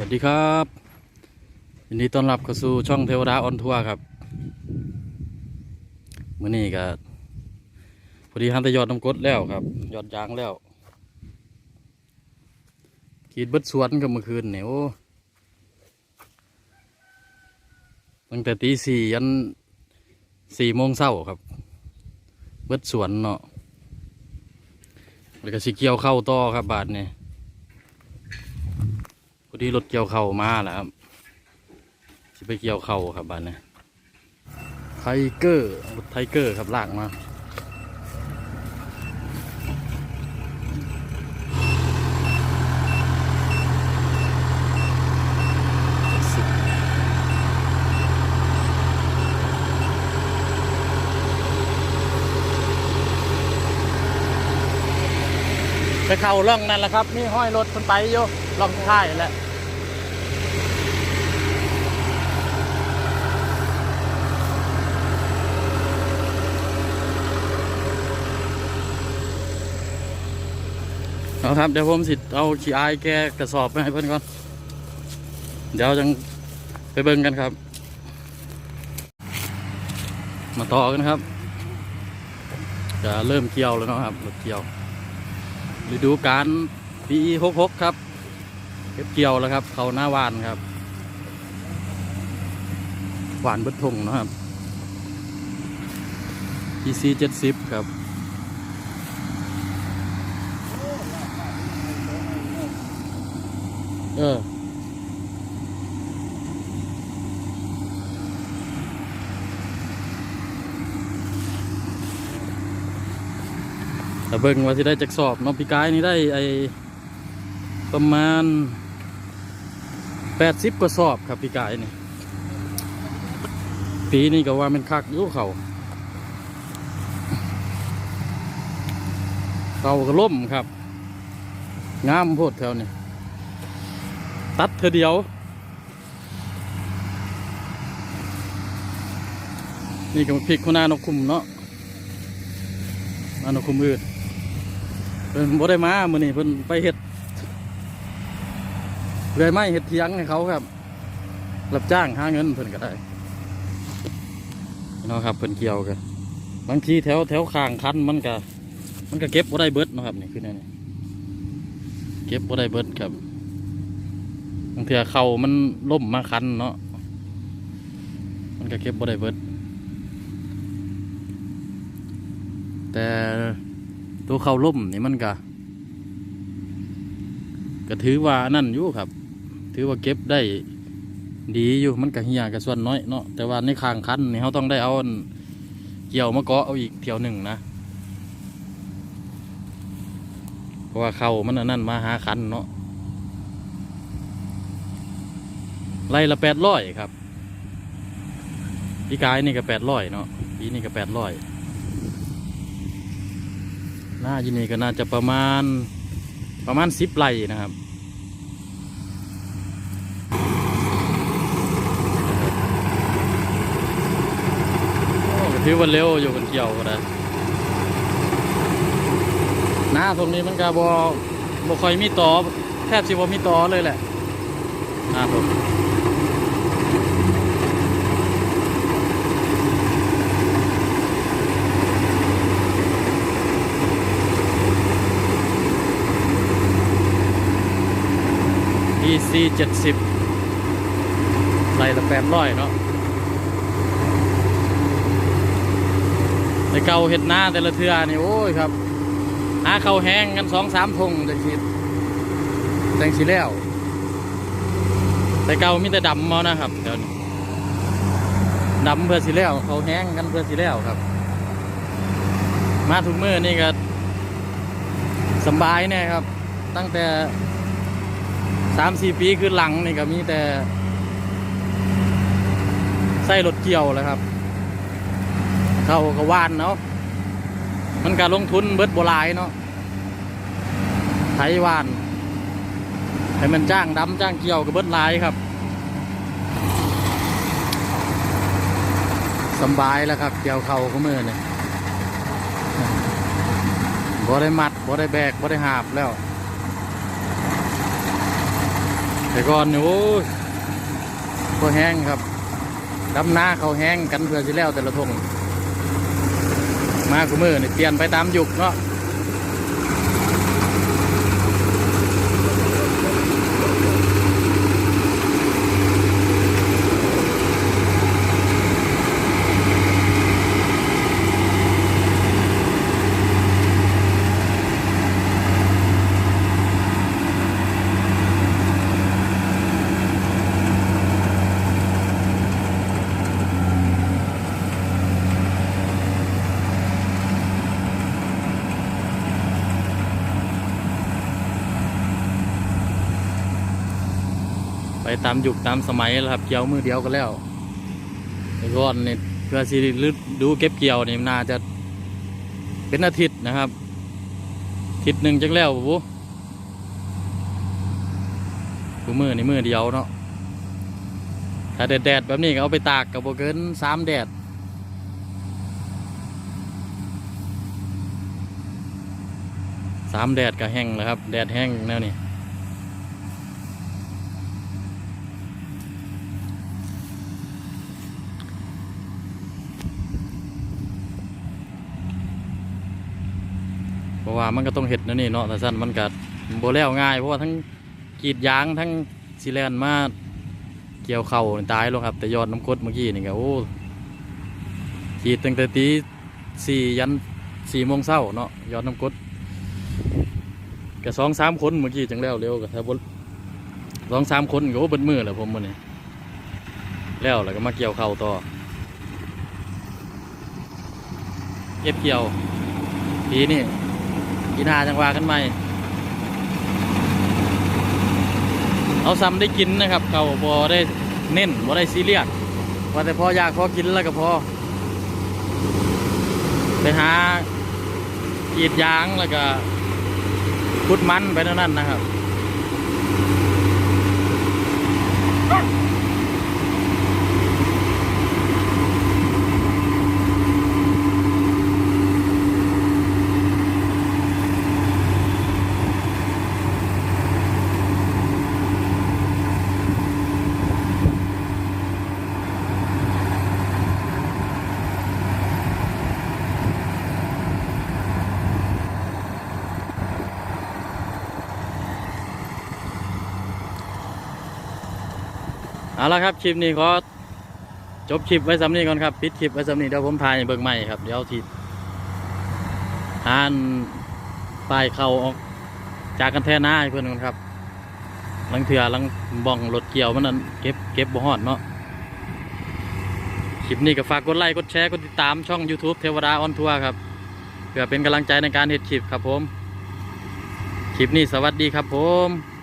วัสดีครับยินดีต้อนรับเข้าสู่ช่องเทวดาออนทัวร์ครับมื่อนี้ก็พอดีฮันแตยอดน้ำกดแล้วครับ ยอดยางแล้วขีดเบิดสวนกับเมื่อคืนเนี่ยโอ้ตั้งแต่ตีสี่ยันสี่โมงเช้าครับ เบิดสวนเนาะแล้วก็สิเกียวเข้าต่อครับบาทเนี่ย อดีรถเกี่ยวเข่ามาแล้วครับสิไปเกี่ยวเข่าครับบ้านนี้ไทเกอร์รถไทเกอร์ครับลากมาไปเข่าล่องนั่นแหละครับนี่ห้อยรถคนไปอยู่ล่องท้ายแหละ เอาครับเดี๋ยวผมสิเอาขี้อายแกกระสอบไปให้เพื่อนก่อน เดี๋ยวจังไปเบิ่งกันครับ มาต่อกันครับ จะเริ่มเกี่ยวแล้วเนาะครับเกี่ยวฤดูกาลปีหกหกครับเก็บเกี่ยวแล้วครับ เขาหน้าหวานครับหวานเบิดทงนะครับ PC เจ็ดสิบครับ เออแต่เบิ่งว่าที่ได้จักสอบน้องพี่กายนี่ได้ไอประมาณแปดสิบกว่าสอบครับพี่กายนี่ปีนี้ก็ว่ามันคักอยู่เขาเขาก็ล่มครับ งามโพดแถวนี้ ตัดเธอเดียว นี่ก็พริกคุณนานกคุมเนาะนานกคุมอื่นเพิ่นบ่ได้มามื้อนี้เพิ่นไปเฮ็ดเรื่อยไม้เฮ็ดเถียงให้เขาครับ รับจ้างหาเงินเพิ่นก็ได้เนาะครับเพิ่นเกี่ยวกันบางทีแถวแถวข้างคันมันก็มันก็เก็บบ่ได้เบิดนะครับนี่คือแนวนี้เก็บบ่ได้เบิดครับางเทื่อเขามันล่มมาคันเนาะมันก็เก็บบ่ได้เบิด แต่ตัวเขาล่มนี่มันก็ก็ถือว่านั่นอยู่ครับ ถือว่าเก็บได้ดีอยู่มันก็เฮียกับส่วนน้อยเนาะแต่ว่าในคางคันนี่เขาต้องได้เอาเกี่ยวมาเกาะเอาอีกเที่ยวหนึ่งนะเพราะว่าเขามันนั่นมาหาคันเนาะ ไล่ละแปดร้อยครับพี่กายนี่ก็แปดร้อยเนาะพี่นี่ก็แปดร้อยหน้าที่นี่ก็น่าจะประมาณประมาณสิบไร่นะครับโอ้ก็ถือว่าเร็วอยู่กันเกี่ยวก็ได้หน้าตรงนี้มันก็บอบคอยมีต่อแทบสิบ่มีต่อเลยแหละหน้าผม EC เจ็ดสิบไล่ละแปดร้อยเนาะในเก่าเห็ดหน้าแต่ละเทือนี่โอ้ยครับ หาเขาแห้งกันสองสามทงจังสิจังสิแล้วแต่เก่ามีแต่ดำมานะครับเดี๋ยวนี้ดำเพื่อสิแล้วเขาแห้งกันเพื่อสิแล้วครับ มาทุกมือนี่ก็สบายแน่ครับ ตั้งแต่ สามสี่ปีคือหลังนี่ก็มีแต่ใส่รถเกี่ยวแล้วครับเขาก็ว่านเนาะมันการลงทุนเบิดโบหลายเนาะไถว่านให้มันจ้างดำจ้างเกี่ยวก็เบิดลายครับสบายแล้วครับ เกี่ยวเข่าเขมือเนี่ยบ่ได้มัดบ่ได้แบกบ่ได้หาบแล้ว แต่ก่อนนี่โอ้ยก็แห้งครับดำนาเขาแห้งกันเพื่อสิแล้วแต่ละทงมาคุมือเนี่ยเปลี่ยนไปตามยุคเนาะ ไปตามยุคตามสมัยแล้วครับเกี่ยวมือเดียวก็แล้วแต่ก่อนนี่เพื่อสิฤดูเก็บเกี่ยวนี่น่าจะเป็นอาทิตย์นะครับอาทิตย์หนึ่งจังแล้วปุ๊กูมือนี่มือเดียวเนาะถ้าแดดๆแบบนี้ก็เอาไปตากกับโบเกินสามแดดสามแดดก็แห้งแล้วครับ แดดแห้งแนวนี้เพราะ ว่ามันก็ต้องเห็ดนวนี่เนาะแต่สั้นมันก็โบแล้วง่าย เพราะว่าทั้งกีดยางทั้งซีแลนมาเกี่ยวเข่าตายแล้วครับ แต่ยอดน้ำกดเมื่อกี้นี่ก็โอ้กีดตั้งแต่ตีสี่ยันสี่โมงเช้าเนาะยอดน้ำกดก็สองสามคนเมื่อกี้จังแล้วเร็วกับถ้าบสองสามคนก็โอ้เบิดมือแหละผมมันนี่แล้วแล้วก็มาเกี่ยวเข่าต่อเก็บเกี่ยวปีนี่ กินหาจังวากันใหม่ เอาซ้ำได้กินนะครับ เขาบอได้เน้นบอได้ซีเรียสว่าแต่พออยากพอกินแล้วก็พอ ไปหากีดยางแล้วก็พุดมันไปนั่นนะครับ เอาละครับคลิปนี้ขอจบคลิปไว้สำนี้ก่อนครับปิดคลิปไว้สำนี้เดี๋ยวผมถ่ายให้เบิ่งใหม่ครับเดี๋ยวทีหานป้ายเข้าออกจากกันแท่หน้าให้เพื่อนกันครับลังเถื่อลังบ้องรถเกี่ยวมันนั้นเก็บเก็บบ่ฮอดเนาะคลิปนี้ก็ฝากกดไลค์กดแชร์กดติดตามช่อง YouTube เทวดาออนทัวร์ครับเพื่อเป็นกำลังใจในการเฮ็ดคลิปครับผม คลิปนี้สวัสดีครับผม